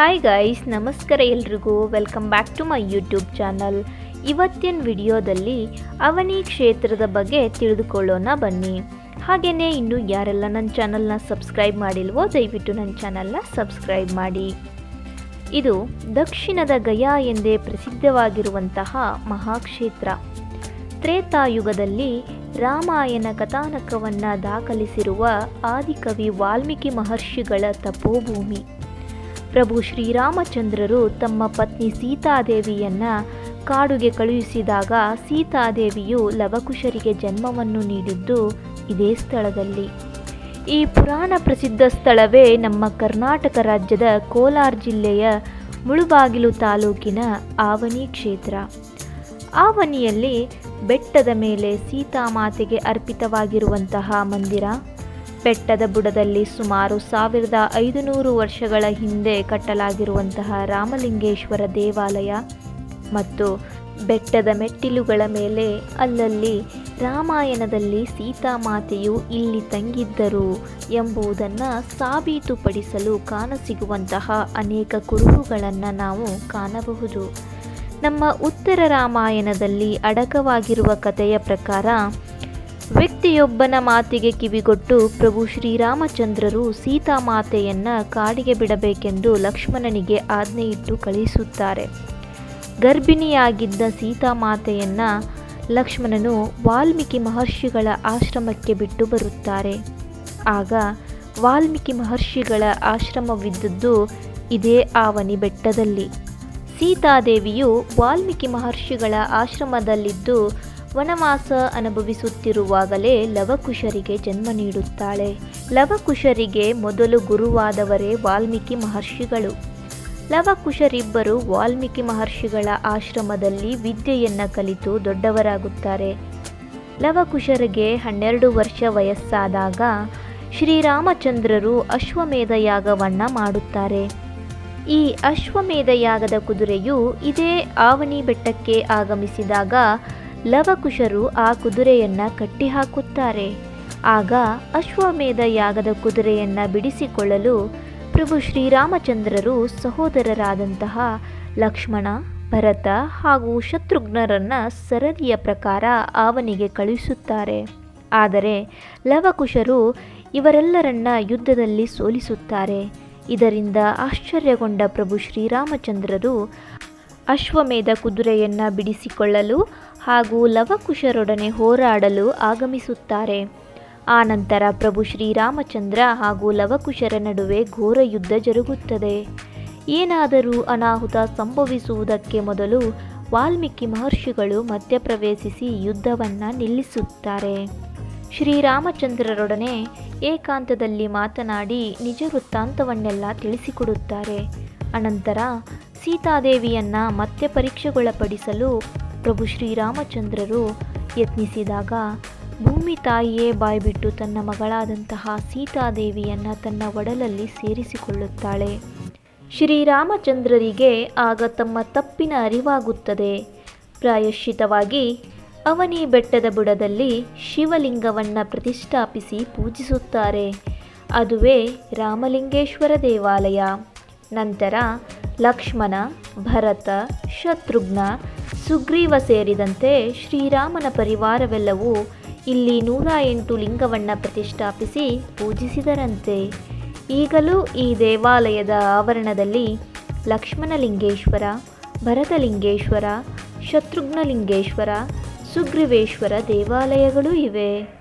Hi guys ನಮಸ್ಕಾರ ಎಲ್ರಿಗೂ. Welcome back to my YouTube channel ಇವತ್ತಿನ ವಿಡಿಯೋದಲ್ಲಿ ಅವನಿ ಕ್ಷೇತ್ರದ ಬಗ್ಗೆ ತಿಳಿದುಕೊಳ್ಳೋಣ ಬನ್ನಿ. ಹಾಗೆಯೇ ಇನ್ನು ಯಾರೆಲ್ಲ ನನ್ನ ಚಾನಲ್ನ ಸಬ್ಸ್ಕ್ರೈಬ್ ಮಾಡಿಲ್ವೋ, ದಯವಿಟ್ಟು ನನ್ನ ಚಾನಲ್ನ ಸಬ್ಸ್ಕ್ರೈಬ್ ಮಾಡಿ. ಇದು ದಕ್ಷಿಣದ ಗಯಾ ಎಂದೇ ಪ್ರಸಿದ್ಧವಾಗಿರುವಂತಹ ಮಹಾಕ್ಷೇತ್ರ. ತ್ರೇತಾಯುಗದಲ್ಲಿ ರಾಮಾಯಣ ಕಥಾನಕವನ್ನು ದಾಖಲಿಸಿರುವ ಆದಿಕವಿ ವಾಲ್ಮೀಕಿ ಮಹರ್ಷಿಗಳ ತಪೋಭೂಮಿ. ಪ್ರಭು ಶ್ರೀರಾಮಚಂದ್ರರು ತಮ್ಮ ಪತ್ನಿ ಸೀತಾದೇವಿಯನ್ನು ಕಾಡುಗೆ ಕಳುಹಿಸಿದಾಗ ಸೀತಾದೇವಿಯು ಲವಕುಶರಿಗೆ ಜನ್ಮವನ್ನು ನೀಡಿದ್ದು ಇದೇ ಸ್ಥಳದಲ್ಲಿ. ಈ ಪುರಾಣ ಪ್ರಸಿದ್ಧ ಸ್ಥಳವೇ ನಮ್ಮ ಕರ್ನಾಟಕ ರಾಜ್ಯದ ಕೋಲಾರ ಜಿಲ್ಲೆಯ ಮುಳುಬಾಗಿಲು ತಾಲೂಕಿನ ಆವನಿ ಕ್ಷೇತ್ರ. ಆವನಿಯಲ್ಲಿ ಬೆಟ್ಟದ ಮೇಲೆ ಸೀತಾಮಾತೆಗೆ ಅರ್ಪಿತವಾಗಿರುವಂತಹ ಮಂದಿರ ಬೆಟ್ಟದ ಬುಡದಲ್ಲಿ ಸುಮಾರು ಸಾವಿರದ ಐದುನೂರು ವರ್ಷಗಳ ಹಿಂದೆ ಕಟ್ಟಲಾಗಿರುವಂತಹ ರಾಮಲಿಂಗೇಶ್ವರ ದೇವಾಲಯ ಮತ್ತು ಬೆಟ್ಟದ ಮೆಟ್ಟಿಲುಗಳ ಮೇಲೆ ಅಲ್ಲಲ್ಲಿ ರಾಮಾಯಣದಲ್ಲಿ ಸೀತಾಮಾತೆಯು ಇಲ್ಲಿ ತಂಗಿದ್ದರು ಎಂಬುದನ್ನು ಸಾಬೀತುಪಡಿಸಲು ಕಾಣಸಿಗುವಂತಹ ಅನೇಕ ಕುರುಹುಗಳನ್ನು ನಾವು ಕಾಣಬಹುದು. ನಮ್ಮ ಉತ್ತರ ರಾಮಾಯಣದಲ್ಲಿ ಅಡಕವಾಗಿರುವ ಕಥೆಯ ಪ್ರಕಾರ ವ್ಯಕ್ತಿಯೊಬ್ಬನ ಮಾತಿಗೆ ಕಿವಿಗೊಟ್ಟು ಪ್ರಭು ಶ್ರೀರಾಮಚಂದ್ರರು ಸೀತಾಮಾತೆಯನ್ನ ಕಾಡಿಗೆ ಬಿಡಬೇಕೆಂದು ಲಕ್ಷ್ಮಣನಿಗೆ ಆಜ್ಞೆಯಿಟ್ಟು ಕಳಿಸುತ್ತಾರೆ. ಗರ್ಭಿಣಿಯಾಗಿದ್ದ ಸೀತಾಮಾತೆಯನ್ನ ಲಕ್ಷ್ಮಣನು ವಾಲ್ಮೀಕಿ ಮಹರ್ಷಿಗಳ ಆಶ್ರಮಕ್ಕೆ ಬಿಟ್ಟು ಬರುತ್ತಾರೆ. ಆಗ ವಾಲ್ಮೀಕಿ ಮಹರ್ಷಿಗಳ ಆಶ್ರಮವಿದ್ದದ್ದು ಇದೇ ಆವನಿ ಬೆಟ್ಟದಲ್ಲಿ. ಸೀತಾದೇವಿಯು ವಾಲ್ಮೀಕಿ ಮಹರ್ಷಿಗಳ ಆಶ್ರಮದಲ್ಲಿದ್ದು ವನವಾಸ ಅನುಭವಿಸುತ್ತಿರುವಾಗಲೇ ಲವಕುಶರಿಗೆ ಜನ್ಮ ನೀಡುತ್ತಾಳೆ. ಲವಕುಶರಿಗೆ ಮೊದಲು ಗುರುವಾದವರೇ ವಾಲ್ಮೀಕಿ ಮಹರ್ಷಿಗಳು. ಲವಕುಶರಿಬ್ಬರು ವಾಲ್ಮೀಕಿ ಮಹರ್ಷಿಗಳ ಆಶ್ರಮದಲ್ಲಿ ವಿದ್ಯೆಯನ್ನು ಕಲಿತು ದೊಡ್ಡವರಾಗುತ್ತಾರೆ. ಲವಕುಶರಿಗೆ ಹನ್ನೆರಡು ವರ್ಷ ವಯಸ್ಸಾದಾಗ ಶ್ರೀರಾಮಚಂದ್ರರು ಅಶ್ವಮೇಧ ಯಾಗವನ್ನು ಮಾಡುತ್ತಾರೆ. ಈ ಅಶ್ವಮೇಧ ಯಾಗದ ಕುದುರೆಯು ಇದೇ ಆವನಿ ಬೆಟ್ಟಕ್ಕೆ ಆಗಮಿಸಿದಾಗ ಲವಕುಶರು ಆ ಕುದುರೆಯನ್ನು ಕಟ್ಟಿಹಾಕುತ್ತಾರೆ. ಆಗ ಅಶ್ವಮೇಧ ಯಾಗದ ಕುದುರೆಯನ್ನು ಬಿಡಿಸಿಕೊಳ್ಳಲು ಪ್ರಭು ಶ್ರೀರಾಮಚಂದ್ರರು ಸಹೋದರರಾದಂತಹ ಲಕ್ಷ್ಮಣ, ಭರತ ಹಾಗೂ ಶತ್ರುಘ್ನರನ್ನು ಸರದಿಯ ಪ್ರಕಾರ ಆವನಿಗೆ ಕಳುಹಿಸುತ್ತಾರೆ. ಆದರೆ ಲವಕುಶರು ಇವರೆಲ್ಲರನ್ನ ಯುದ್ಧದಲ್ಲಿ ಸೋಲಿಸುತ್ತಾರೆ. ಇದರಿಂದ ಆಶ್ಚರ್ಯಗೊಂಡ ಪ್ರಭು ಶ್ರೀರಾಮಚಂದ್ರರು ಅಶ್ವಮೇಧ ಕುದುರೆಯನ್ನು ಬಿಡಿಸಿಕೊಳ್ಳಲು ಹಾಗೂ ಲವಕುಶರೊಡನೆ ಹೋರಾಡಲು ಆಗಮಿಸುತ್ತಾರೆ. ಆನಂತರ ಪ್ರಭು ಶ್ರೀರಾಮಚಂದ್ರ ಹಾಗೂ ಲವಕುಶರ ನಡುವೆ ಘೋರ ಯುದ್ಧ ಜರುಗುತ್ತದೆ. ಏನಾದರೂ ಅನಾಹುತ ಸಂಭವಿಸುವುದಕ್ಕೆ ಮೊದಲು ವಾಲ್ಮೀಕಿ ಮಹರ್ಷಿಗಳು ಮಧ್ಯಪ್ರವೇಶಿಸಿ ಯುದ್ಧವನ್ನು ನಿಲ್ಲಿಸುತ್ತಾರೆ. ಶ್ರೀರಾಮಚಂದ್ರರೊಡನೆ ಏಕಾಂತದಲ್ಲಿ ಮಾತನಾಡಿ ನಿಜ ವೃತ್ತಾಂತವನ್ನೆಲ್ಲ ತಿಳಿಸಿಕೊಡುತ್ತಾರೆ. ಅನಂತರ ಸೀತಾದೇವಿಯನ್ನ ಮತ್ತೆ ಪರೀಕ್ಷೆಗೊಳಪಡಿಸಲು ಪ್ರಭು ಶ್ರೀರಾಮಚಂದ್ರರು ಯತ್ನಿಸಿದಾಗ ಭೂಮಿ ತಾಯಿಯೇ ಬಾಯ್ಬಿಟ್ಟು ತನ್ನ ಮಗಳಾದಂತಹ ಸೀತಾದೇವಿಯನ್ನು ತನ್ನ ಒಡಲಲ್ಲಿ ಸೇರಿಸಿಕೊಳ್ಳುತ್ತಾಳೆ. ಶ್ರೀರಾಮಚಂದ್ರರಿಗೆ ಆಗ ತಮ್ಮ ತಪ್ಪಿನ ಅರಿವಾಗುತ್ತದೆ. ಪ್ರಾಯಶ್ಚಿತವಾಗಿ ಅವನಿ ಬೆಟ್ಟದ ಬುಡದಲ್ಲಿ ಶಿವಲಿಂಗವನ್ನು ಪ್ರತಿಷ್ಠಾಪಿಸಿ ಪೂಜಿಸುತ್ತಾರೆ. ಅದುವೇ ರಾಮಲಿಂಗೇಶ್ವರ ದೇವಾಲಯ. ನಂತರ ಲಕ್ಷ್ಮಣ, ಭರತ, ಶತ್ರುಘ್ನ, ಸುಗ್ರೀವ ಸೇರಿದಂತೆ ಶ್ರೀರಾಮನ ಪರಿವಾರವೆಲ್ಲವೂ ಇಲ್ಲಿ ನೂರ ಎಂಟು ಲಿಂಗವನ್ನು ಪ್ರತಿಷ್ಠಾಪಿಸಿ ಪೂಜಿಸಿದರಂತೆ. ಈಗಲೂ ಈ ದೇವಾಲಯದ ಆವರಣದಲ್ಲಿ ಲಕ್ಷ್ಮಣಲಿಂಗೇಶ್ವರ, ಭರತಲಿಂಗೇಶ್ವರ, ಶತ್ರುಘ್ನಲಿಂಗೇಶ್ವರ, ಸುಗ್ರೀವೇಶ್ವರ ದೇವಾಲಯಗಳೂ ಇವೆ.